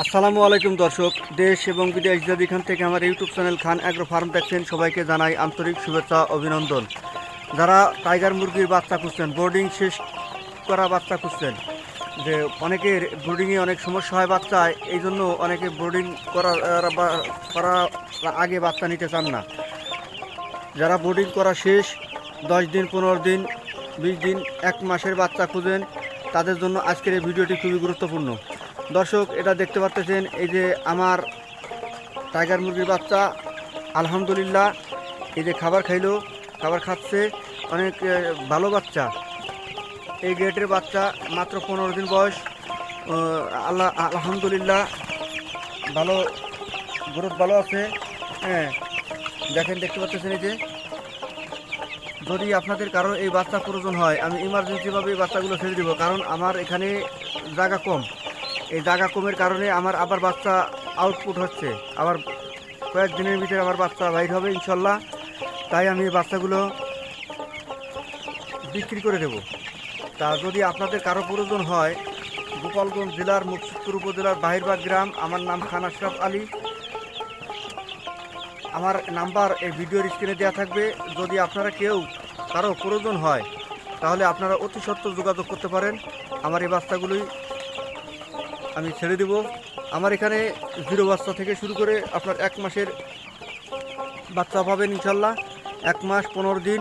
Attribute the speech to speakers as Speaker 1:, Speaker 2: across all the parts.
Speaker 1: আসসালামু আলাইকুম দর্শক, দেশ এবং বিদেশ যদি এখান থেকে আমার YouTube channel Khan agro farm দেখছেন, সবাইকে জানাই আন্তরিক শুভেচ্ছা, অভিনন্দন। যারা টাইগার মুরগির বাচ্চা খুঁজছেন, বোর্ডিং শেষ করা বাচ্চা খুঁজছেন, যে অনেকের বোর্ডিংয়ে অনেক সমস্যা হয় বাচ্চায় এই জন্য অনেকে বোর্ডিং করার করার আগে বাচ্চা নিতে চান না। যারা বোর্ডিং করা শেষ, দশ দিন, পনেরো দিন, বিশ দিন, এক মাসের বাচ্চা খুঁজেন, তাদের জন্য আজকের এই ভিডিওটি খুবই গুরুত্বপূর্ণ। দর্শক, এটা দেখতে পাচ্ছেন এই যে আমার টাইগার মুরগির বাচ্চা, আলহামদুলিল্লাহ, এই যে খাবার খাইলো, খাবার খাচ্ছে, অনেক ভালো বাচ্চা। এই গেটের বাচ্চা মাত্র পনেরো দিন বয়স আল্লাহ, আলহামদুলিল্লাহ, ভালো, গ্রোথ ভালো আছে হ্যাঁ দেখেন, দেখতে পাচ্ছেন এই যে। যদি আপনাদের কারও এই বাচ্চা প্রয়োজন হয়, আমি ইমার্জেন্সিভাবে এই বাচ্চাগুলো ছেড়ে দিব, কারণ আমার এখানে জায়গা কম। এই জায়গা কমের কারণে আমার আবার বাচ্চা আউটপুট হচ্ছে। আবার কয়েকদিনের ভিতরে আমার বাচ্চা বাইর হবে ইনশাল্লাহ। তাই আমি এই বাচ্চাগুলো বিক্রি করে দেব। তা যদি আপনাদের কারও প্রয়োজন হয়, গোপালগঞ্জ জেলার মুকসুদপুর উপজেলার বাহিরবাগ গ্রাম, আমার নাম খান আশরাফ আলী। আমার নাম্বার এই ভিডিওর স্ক্রিনে দেওয়া থাকবে। যদি আপনারা কেউ কারও প্রয়োজন হয়, তাহলে আপনারা অতি সত্ত্বর যোগাযোগ করতে পারেন। আমার এই বাচ্চাগুলোই আমি ছেড়ে দেব। আমার এখানে জিরো বাচ্চা থেকে শুরু করে আপনার এক মাসের বাচ্চা পাবেন ইনশাল্লাহ। এক মাস, পনেরো দিন।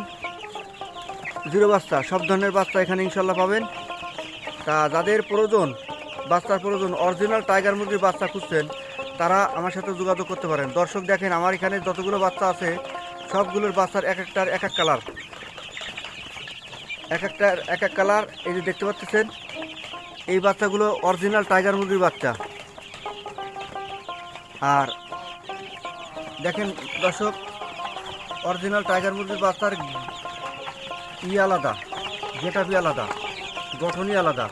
Speaker 1: জিরো বাচ্চা, সব ধরনের বাচ্চা এখানে ইনশাল্লাহ পাবেন। তা যাদের প্রয়োজন, বাচ্চার প্রয়োজন অরিজিনাল টাইগার মুরগির বাচ্চা খুঁজছেন, তারা আমার সাথে যোগাযোগ করতে পারেন। দর্শক দেখেন, আমার এখানে যতগুলো বাচ্চা আছে, সবগুলোর বাচ্চার এক একটার এক এক কালার এক একটার এক এক কালার এই যে দেখতে পাচ্ছেন। এই বাচ্চাগুলো অরিজিনাল টাইগার মুরগির বাচ্চা। আর দেখেন দর্শক অরিজিনাল টাইগার মুরগির বাচ্চার ই আলাদা গেটাপি আলাদা, গঠনই আলাদা।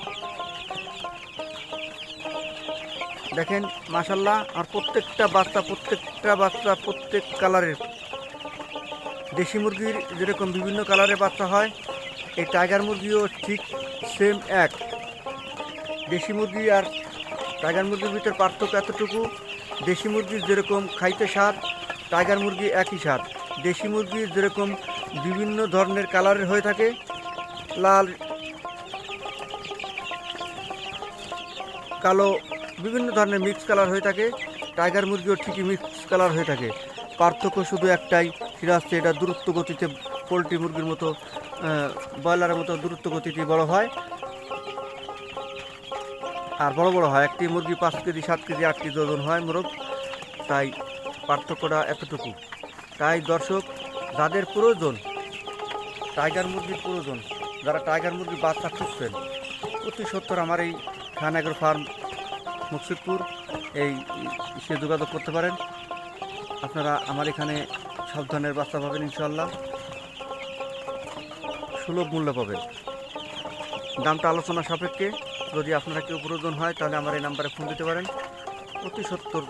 Speaker 1: দেখেন মাসাল্লাহ আর প্রত্যেকটা বাচ্চা প্রত্যেকটা বাচ্চা, প্রত্যেক কালারের। দেশি মুরগির যেরকম বিভিন্ন কালারের বাচ্চা হয়, এই টাইগার মুরগিও ঠিক সেম এক। দেশি মুরগি আর টাইগার মুরগির ভিতর পার্থক্য এতটুকু, দেশি মুরগির যেরকম খাইতে স্বাদ, টাইগার মুরগি একই স্বাদ। দেশি মুরগি যেরকম বিভিন্ন ধরনের কালারের হয়ে থাকে, লাল, কালো, বিভিন্ন ধরনের মিক্স কালার হয়ে থাকে, টাইগার মুরগিও ঠিকই মিক্স কালার হয়ে থাকে। পার্থক্য শুধু একটাই, সেটা এটা দূরত্ব গতিতে পোলট্রি মুরগির মতো ব্রয়লারের মতো দূরত্ব গতিতে বড় হয়। আর বড় বড় হয়, একটি মুরগি পাঁচ কেজি, সাত কেজি, আট কেজি ওজন হয় মোরগ। তাই পার্থক্যটা এতটুকু। তাই দর্শক, যাদের প্রয়োজন, টাইগার মুরগির প্রয়োজন, যারা টাইগার মুরগির বাচ্চা খুঁজছেন, অতি সত্তর আমার এই খানাগর ফার্ম, মুকসিদপুর, এই সে যোগাযোগ করতে পারেন। আপনারা আমার এখানে সব ধরনের বাচ্চা পাবেন ইনশাল্লাহ সুলভ মূল্য পাবেন। দামটা আলোচনা সাপেক্ষে। যদি আপনারা কেউ প্রয়োজন হয়, তাহলে আমার এই নাম্বারে ফোন দিতে পারেন। অতি সত্তর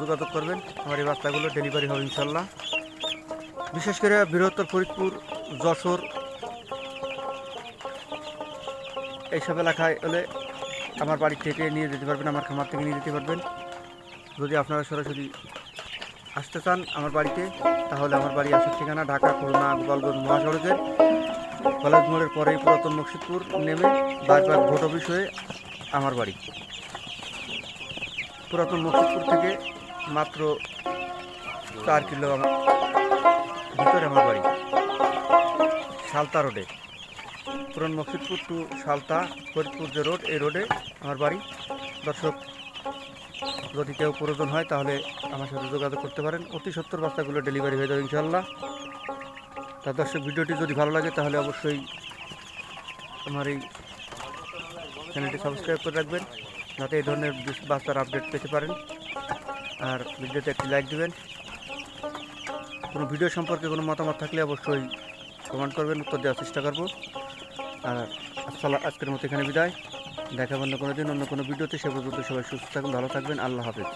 Speaker 1: যোগাযোগ করবেন। আমার এই বাচ্চাগুলো ডেলিভারি হবে ইনশাল্লাহ বিশেষ করে বৃহত্তর ফরিদপুর, যশোর, এইসব এলাকায় হলে আমার বাড়ি থেকে নিয়ে যেতে পারবেন, আমার খামার থেকে নিয়ে যেতে পারবেন। যদি আপনারা সরাসরি আসতে চান আমার বাড়িতে, তাহলে আমার বাড়ি আসার ঠিকানা ঢাকা, খুলনা, গোপালগঞ্জ, মহাসড়কের কলেজ মোড়ের পরেই পুরাতন মকসিদপুর নেমে বারবার ভোট অফিস হয়ে আমার বাড়ি। পুরাতন মকসিদপুর থেকে মাত্র চার কিলো ভিতরে আমার বাড়ি, সালতা রোডে। পুরান মকসিদপুর টু সালতা, ফরিদপুর যে রোড, এই রোডে আমার বাড়ি। দর্শক, যদি কেউ প্রয়োজন হয় তাহলে আমার সাথে যোগাযোগ করতে পারেন। অতি সত্তর বাচ্চাগুলো ডেলিভারি হয়ে যাবে ইনশাল্লাহ তা দর্শক, ভিডিওটি যদি ভালো লাগে, তাহলে অবশ্যই আমার এই চ্যানেলটি সাবস্ক্রাইব করে রাখবেন, যাতে এই ধরনের বাচ্চার আপডেট পেতে পারেন। আর ভিডিওতে একটি লাইক দেবেন। কোনো ভিডিও সম্পর্কে কোনো মতামত থাকলে অবশ্যই কমেন্ট করবেন, উত্তর দেওয়ার চেষ্টা করব। আর আসসালাম, আজকের মতো এখানে বিদায়। দেখা অন্য কোনো দিন, অন্য কোনো ভিডিওতে। সে পর্যন্ত সবাই সুস্থ থাকুন, ভালো থাকবেন। আল্লাহ হাফেজ।